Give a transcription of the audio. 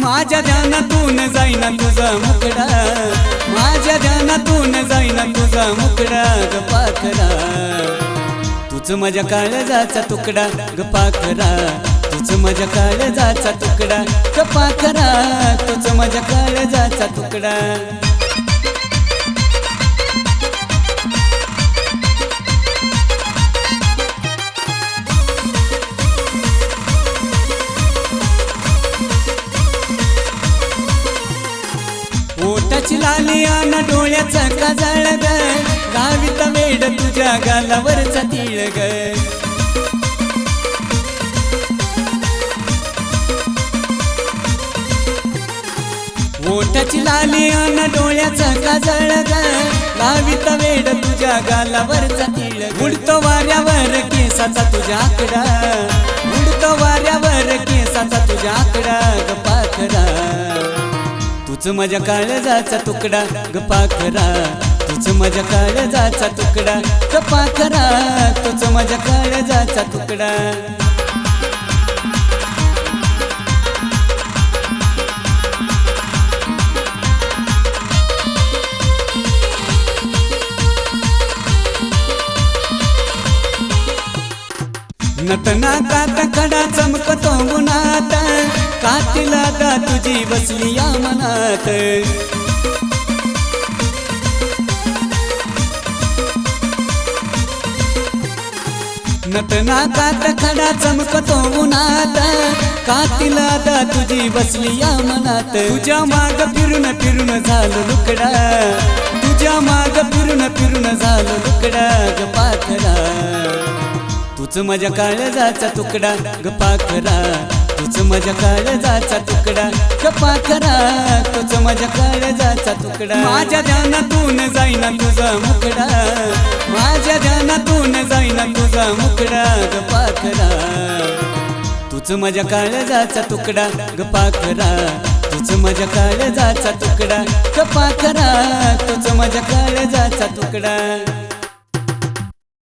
माझ्या ध्यानातून जाईना तुझा मुकडा. माझ्या ध्यानातून जाईना तुझा मुकडा ग पाखरा तुझ माझ्या काळजाचा तुकडा ग पाखरा तुझ माझ्या काळजाचा तुकडा ग पाखरा तुझ माझ्या काळजाचा तुकडा. ओटाची लाली आन डोळ्याचा काजळ ग. गावीत वेड तुझ्या गालावरचा तिळ ग. ओठाची लाली आन डोळ्याचा काजळ ग. गावीत वेड तुझ्या गालावरचा तिळ उडतो वाऱ्यावर केसाचा तुझ्या आकडा. उडतो वाऱ्यावर केसाचा तुझ्या आकडा. तूच माझ्या काळजाचा तुकडा ग पाखरा तुझ माझ्या काळजाचा तुकडा ग पाखरा तुझ माझ्या काळजाचा तुकडा. नटना कात खडा चमकतो गुणात कातीला दा तुझी बसली या मनात. नटना कात खडा चमकतो उन्हात. कातीला दा तुझी बसली या मनात. तुझ्या माग फिरून फिरून झालं लुकडा. तुझ्या माग फिरून फिरून झालं लुकडा ग पाखरा. तुझ माझ्या काळजाचा तुकडा ग पाखरा. तूच माझ्या काळजाचा तुकडा. कपा करा तूच माझ्या काळजाचा तुकडा. माझ्या ध्यानातून जाईना तुझा मुकडा. माझ्या ध्यानातून जाईना तुझा मुकडा. ग करा. तूच माझ्या काळजाचा तुकडा. ग करा. तूच माझ्या काळजाचा तुकडा. ग करा तूच माझ्या काळजाचा तुकडा.